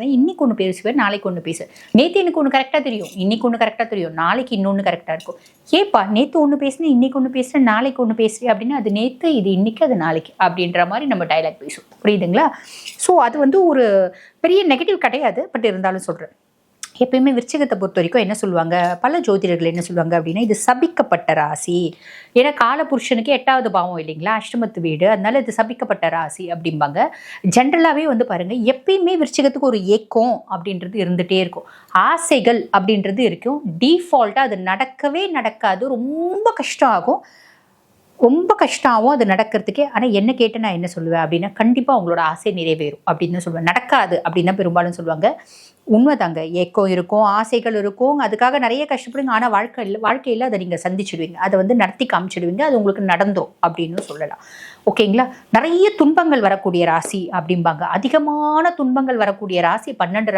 பேசுவேன் இன்னைக்கு ஒன்று பேசுவேன் நாளைக்கு ஒன்று பேசுவேன். நேற்று எனக்கு ஒன்று கரெக்டாக தெரியும் இன்னைக்கு ஒன்று கரெக்டாக தெரியும் நாளைக்கு இன்னொன்று கரெக்டாக இருக்கும். ஏப்பா நேற்று ஒன்று பேசுனேன் இன்னைக்கு ஒன்று பேசுகிறேன் நாளைக்கு ஒன்று பேசுகிறேன் அப்படின்னு அது நேற்று இது இன்னைக்கு அது நாளைக்கு அப்படின்ற மாதிரி நம்ம டைலாக் பேசுவோம். புரியுதுங்களா? ஸோ அது வந்து ஒரு பெரிய நெகட்டிவ் கிடையாது பட் இருந்தாலும் சொல்கிறேன் எப்பயுமே விருச்சிகத்தை பொறுத்த வரைக்கும் என்ன சொல்லுவாங்க? பல ஜோதிடர்கள் என்ன சொல்லுவாங்க அப்படின்னா இது சபிக்கப்பட்ட ராசி. ஏன்னா காலபுருஷனுக்கு எட்டாவது பாவம் இல்லைங்களா? அஷ்டமத்து வீடு. அதனால இது சபிக்கப்பட்ட ராசி அப்படிம்பாங்க. ஜென்ரலாகவே வந்து பாருங்கள் எப்பயுமே விருச்சிகத்துக்கு ஒரு ஏக்கம் அப்படின்றது இருந்துகிட்டே இருக்கும். ஆசைகள் அப்படின்றது இருக்கும். டீஃபால்ட்டாக அது நடக்கவே நடக்காது. ரொம்ப கஷ்டம் ஆகும். ரொம்ப கஷ்டமாகவும் அது நடக்கிறதுக்கே ஆனால் என்ன கேட்டு நான் என்ன சொல்லுவேன்? அப்படின்னா கண்டிப்பாக உங்களோட ஆசை நிறைவேறும். அப்படின்னு தான் சொல்லுவேன். நடக்காது. அப்படின்னு தான் பெரும்பாலும் சொல்லுவாங்க. உண்மைதாங்க. ஏக்கம் இருக்கும் ஆசைகள் இருக்கும். அதுக்காக நிறைய கஷ்டப்படுங்க ஆனால் வாழ்க்கையில் வாழ்க்கையில் அதை நீங்கள் சந்திச்சிடுவீங்க. அதை வந்து நடத்தி காமிச்சிடுவீங்க. அது உங்களுக்கு நடந்தோம் அப்படின்னு சொல்லலாம். ஓகேங்களா? நிறைய துன்பங்கள் வரக்கூடிய ராசி அப்படிம்பாங்க. அதிகமான துன்பங்கள் வரக்கூடிய ராசி பன்னெண்டு